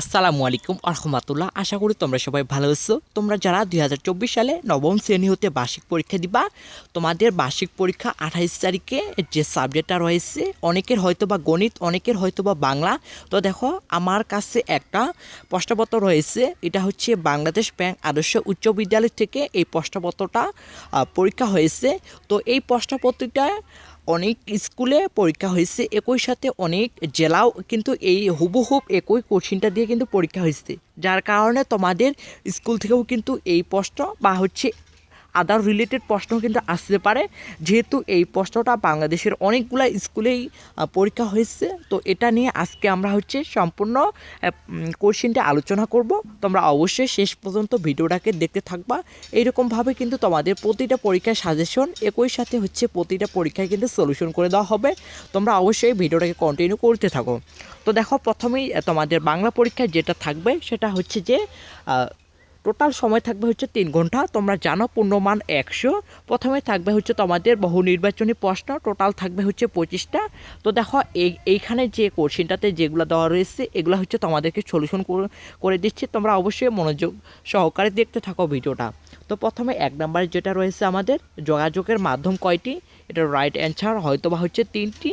আসসালামু আলাইকুম আরহামাতুল্লাহ। আশা করি তোমরা সবাই ভালো আছো। তোমরা যারা দু হাজার চব্বিশ সালে নবম শ্রেণি হতে বার্ষিক পরীক্ষা দিবা, তোমাদের বার্ষিক পরীক্ষা আঠাইশ তারিখে যে সাবজেক্টটা রয়েছে, অনেকের হয়তো বা গণিত, অনেকের হয়তো বা বাংলা। তো দেখো, আমার কাছে একটা প্রশ্নপত্র রয়েছে। এটা হচ্ছে বাংলাদেশ ব্যাংক আদর্শ উচ্চ বিদ্যালয় থেকে এই প্রশ্নপত্রটা পরীক্ষা হয়েছে। তো এই প্রশ্নপত্রটা অনেক স্কুলে পরীক্ষা হয়েছে, একই সাথে অনেক জেলাও কিন্তু এই হুবহুব একই কোশ্চিনটা দিয়ে কিন্তু পরীক্ষা হয়েছে। যার কারণে তোমাদের স্কুল থেকেও কিন্তু এই প্রশ্ন বা হচ্ছে আদার রিলেটেড প্রশ্ন কিন্তু আসতে পারে। যেহেতু এই প্রশ্নটা বাংলাদেশের অনেকগুলা স্কুলেই পরীক্ষা হয়েছে, তো এটা নিয়ে আজকে আমরা হচ্ছে সম্পূর্ণ কোশ্চিনটা আলোচনা করব। তোমরা অবশ্যই শেষ পর্যন্ত ভিডিওটাকে দেখতে থাকবা। এইরকমভাবে কিন্তু তোমাদের প্রতিটা পরীক্ষার সাজেশন একই সাথে হচ্ছে প্রতিটা পরীক্ষায় কিন্তু সলিউশন করে দেওয়া হবে। তোমরা অবশ্যই ভিডিওটাকে কন্টিনিউ করতে থাকো। তো দেখো, প্রথমেই তোমাদের বাংলা পরীক্ষায় যেটা থাকবে সেটা হচ্ছে যে টোটাল সময় থাকবে হচ্ছে তিন ঘণ্টা। তোমরা জানো পূর্ণমান একশো। প্রথমে থাকবে হচ্ছে তোমাদের বহু নির্বাচনী প্রশ্ন, টোটাল থাকবে হচ্ছে পঁচিশটা। তো দেখো, এই, এইখানে যে কোশ্চিনটাতে যেগুলো দেওয়া রয়েছে, এগুলো হচ্ছে তোমাদেরকে সলিউশন করে দিচ্ছি। তোমরা অবশ্যই মনোযোগ সহকারে দেখতে থাকো ভিডিওটা। তো প্রথমে এক নম্বরে যেটা রয়েছে আমাদের, যোগাযোগের মাধ্যম কয়টি? এটা রাইট অ্যান্সার হয়তো বা হচ্ছে তিনটি।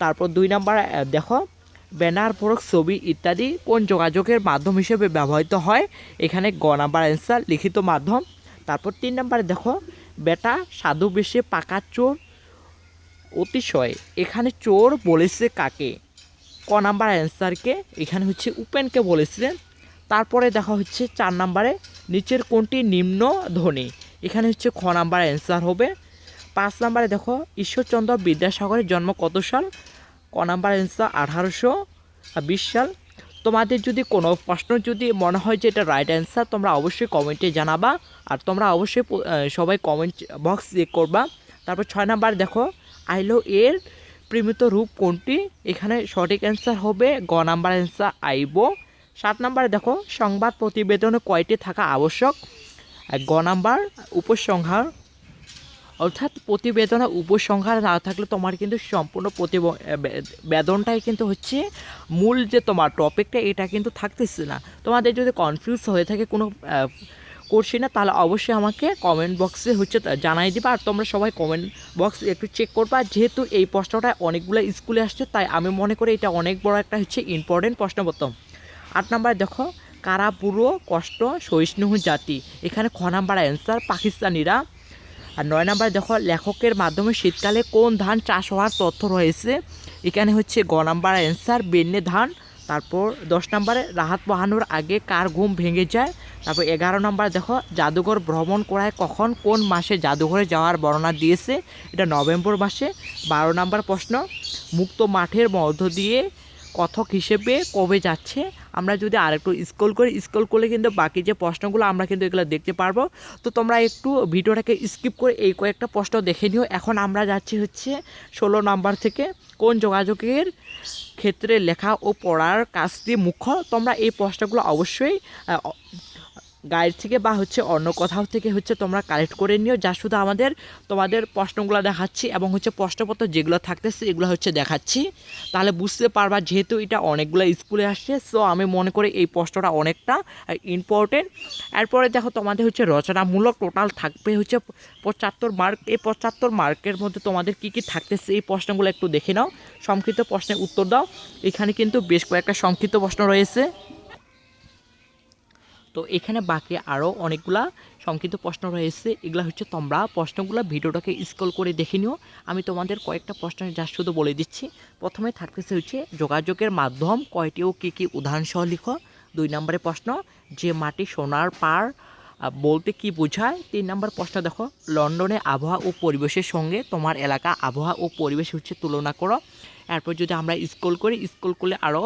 তারপর দুই নাম্বার দেখো ব্যানার ফরক ছবি ইত্যাদি কোন যোগাযোগের মাধ্যম হিসেবে ব্যবহৃত হয়? এখানে গ নাম্বার অ্যান্সার লিখিত মাধ্যম। তারপর তিন নাম্বারে দেখো, বেটা, সাধু বেশে পাকা চোর, অতিশয়। এখানে চোর বলেছে কাকে? ক নাম্বার অ্যান্সারকে এখানে হচ্ছে উপেনকে বলেছিলেন। তারপরে দেখা হচ্ছে চার নাম্বারে, নিচের কোনটি নিম্ন ধ্বনি? এখানে হচ্ছে খ নাম্বার অ্যান্সার হবে। পাঁচ নাম্বারে দেখো, ঈশ্বরচন্দ্র বিদ্যাসাগরের জন্ম কত সাল? ক নাম্বার অ্যান্সার আঠারোশো বিশ সাল। তোমাদের যদি কোনো প্রশ্ন, যদি মনে হয় যে এটা রাইট অ্যান্সার তোমরা অবশ্যই কমেন্টে জানাবা। আর তোমরা অবশ্যই সবাই কমেন্ট বক্স চেক করবা। তারপর ছয় নাম্বার দেখো আইলো এর প্রেমিত রূপ কোনটি? এখানে সঠিক অ্যান্সার হবে গ নাম্বার অ্যান্সার আইবো। সাত নাম্বার দেখো, সংবাদ প্রতিবেদনে কয়টি থাকা আবশ্যক? গ নাম্বার, উপসংহার অর্থাৎ প্রতিবেদনে উপসংহার না থাকলে তোমার কিন্তু সম্পূর্ণ প্রতিবেদনটাই কিন্তু হচ্ছে মূল যে তোমার টপিকটা, এটা কিন্তু থাকতেছে না। তোমাদের যদি কনফিউজ হয়ে থাকে কোনো করছি না, তাহলে অবশ্যই আমাকে কমেন্ট বক্সে হচ্ছে জানাই দিবা আর তোমরা সবাই কমেন্ট বক্স একটু চেক করবা। যেহেতু এই প্রশ্নটা অনেকগুলো স্কুলে আসছে, তাই আমি মনে করি এটা অনেক বড় একটা হচ্ছে ইম্পর্টেন্ট প্রশ্নপত্র আট নাম্বার দেখো, কারা পুরো কষ্ট, সহিষ্ণু, জাতি? এখানে খ নাম্বার অ্যান্সার পাকিস্তানিরা। আর নয় নাম্বার দেখো, লেখকের মাধ্যমে শীতকালে কোন ধান চাষ হওয়ার তথ্য রয়েছে? এখানে হচ্ছে গ নাম্বার অ্যান্সার বেন্নে ধান। তারপর দশ নম্বরে, রাহাত বাহানোর আগে কার ঘুম ভেঙে যায়? তারপর এগারো নম্বর দেখো, জাদুঘর ভ্রমণ করায় কখন, কোন মাসে জাদুঘরে যাওয়ার বর্ণনা দিয়েছে? এটা নভেম্বর মাসে। বারো নম্বর প্রশ্ন, মুক্ত মাঠের মধ্য দিয়ে কথক হিসেবে কবে যাচ্ছে, আমরা যদি আরেকটু স্ক্রল করি স্ক্রল করলে কিন্তু বাকি যে প্রশ্নগুলো আমরা কিন্তু এগুলো দেখতে পারব। তো তোমরা একটু ভিডিওটাকে স্কিপ করে এই কয়েকটা প্রশ্ন দেখে নিও। এখন আমরা যাচ্ছি হচ্ছে ষোলো নাম্বার থেকে, কোন যোগাযোগের ক্ষেত্রে লেখা ও পড়ার কাজটি মুখ্য? তোমরা এই প্রশ্নগুলো অবশ্যই গাইড থেকে বা হচ্ছে অন্য কোথাও থেকে হচ্ছে তোমরা কালেক্ট করে নিও। যা শুধু আমাদের, তোমাদের প্রশ্নগুলো দেখাচ্ছি এবং হচ্ছে প্রশ্নপত্র যেগুলো থাকতেছে, এগুলো হচ্ছে দেখাচ্ছি। তাহলে বুঝতে পারবা যেহেতু এটা অনেকগুলো স্কুলে আসছে সো আমি মনে করি এই প্রশ্নটা অনেকটা ইম্পর্টেন্ট এরপরে দেখো তোমাদের হচ্ছে রচনামূলক টোটাল থাকবে হচ্ছে পঁচাত্তর মার্ক এই পঁচাত্তর মার্কের মধ্যে তোমাদের কী কী থাকতেছে এই প্রশ্নগুলো একটু দেখে নাও। সংক্ষিপ্ত প্রশ্নের উত্তর দাও। এখানে কিন্তু বেশ কয়েকটা সংক্ষিপ্ত প্রশ্ন রয়েছে। তো এখানে বাকি আরও অনেকগুলা সংক্ষিপ্ত প্রশ্ন রয়েছে। এগুলো হচ্ছে তোমরা প্রশ্নগুলো ভিডিওটাকে স্ক্রল করে দেখে নিও। আমি তোমাদের কয়েকটা প্রশ্ন যা শুধু বলে দিচ্ছি। প্রথমে থাকতেছে হচ্ছে যোগাযোগের মাধ্যম কয়টি ও কী কী উদাহরণসহ লিখো। দুই নম্বরে প্রশ্ন যে মাটি সোনার আহ, বলতে কি বোঝায়? তিন নম্বর প্রশ্ন দেখো। লন্ডনে আবহাওয়া ও পরিবেশের সঙ্গে তোমার এলাকা আবহাওয়া ও পরিবেশ হচ্ছে তুলনা করো। এরপর যদি আমরা স্কুল করি স্কুল করলে আরও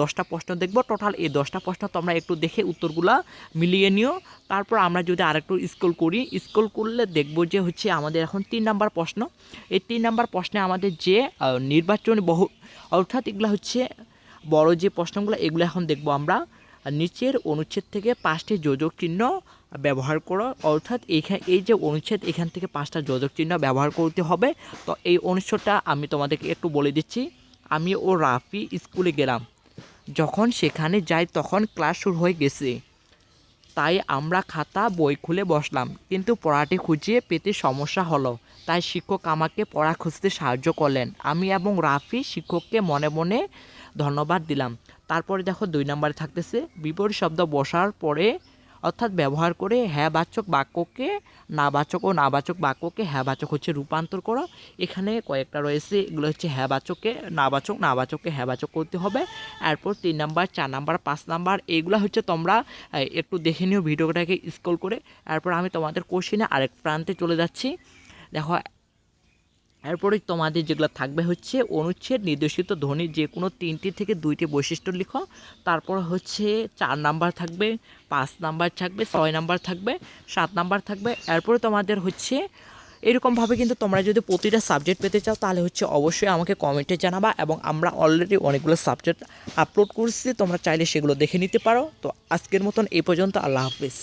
দশটা প্রশ্ন দেখব। টোটাল এই দশটা প্রশ্ন তোমরা একটু দেখে উত্তরগুলো মিলিয়ে নিও। তারপর আমরা যদি আরেকটু স্কুল করি স্কুল করলে দেখব যে হচ্ছে আমাদের এখন তিন নাম্বার প্রশ্ন। এই তিন নাম্বার প্রশ্নে আমাদের যে নির্বাচনী বহু, অর্থাৎ এগুলো হচ্ছে বড় যে প্রশ্নগুলো, এগুলো এখন দেখব আমরা। নিচের অনুচ্ছেদ থেকে পাঁচটি যোজক চিহ্ন ব্যবহার করো। অর্থাৎ এইখানে এই যে অনুচ্ছেদ, এখান থেকে পাঁচটা যোজক চিহ্ন ব্যবহার করতে হবে। তো এই অনুচ্ছেদটা আমি তোমাদেরকে একটু বলে দিচ্ছি। আমি ও রাফি স্কুলে গেলাম। যখন সেখানে যাই তখন ক্লাস শুরু হয়ে গেছে। তাই আমরা খাতা, বই খুলে বসলাম। কিন্তু পড়াটি খুঁজিয়ে পেতে সমস্যা হলো। তাই শিক্ষক আমাকে পড়া খুঁজতে সাহায্য করলেন। আমি এবং রাফি শিক্ষককে মনে মনে ধন্যবাদ দিলাম। তারপরে দেখো দুই নম্বরে থাকতেছে, বিপরীত শব্দ বসার পরে অর্থাৎ ব্যবহার করে হ্যাঁ বাচক বাক্যকে না বাচক ও না বাচক বাক্যকে হ্যাঁ বাচক হচ্ছে রূপান্তর করো। এখানে কয়েকটা রয়েছে, এগুলো হচ্ছে হ্যাঁ বাচককে না বাচক না বাচককে হ্যাঁ বাচক করতে হবে। এরপর তিন নাম্বার, চার নাম্বার, পাঁচ নাম্বার এইগুলো হচ্ছে তোমরা একটু দেখে নিও ভিডিওটাকে স্ক্রল করে। এরপর আমি তোমাদের কোশ্চেনে আরেক প্রান্তে চলে যাচ্ছি। দেখো এরপরে তোমাদের যেগুলো থাকবে হচ্ছে অনুচ্ছেদ, নির্দেশিত ধ্বনির যে কোনো তিনটি থেকে দুইটি বৈশিষ্ট্য লিখো। তারপর হচ্ছে চার নাম্বার থাকবে, পাঁচ নাম্বার থাকবে, ছয় নাম্বার থাকবে, সাত নাম্বার থাকবে। এরপরে তোমাদের হচ্ছে এরকমভাবে কিন্তু তোমরা যদি প্রতিটা সাবজেক্ট পেতে চাও, তাহলে হচ্ছে অবশ্যই আমাকে কমেন্টে জানাবা এবং আমরা অলরেডি অনেকগুলো সাবজেক্ট আপলোড করছি, তোমরা চাইলে সেগুলো দেখে নিতে পারো। তো আজকের মতন এই পর্যন্ত, আল্লাহ হাফিজ।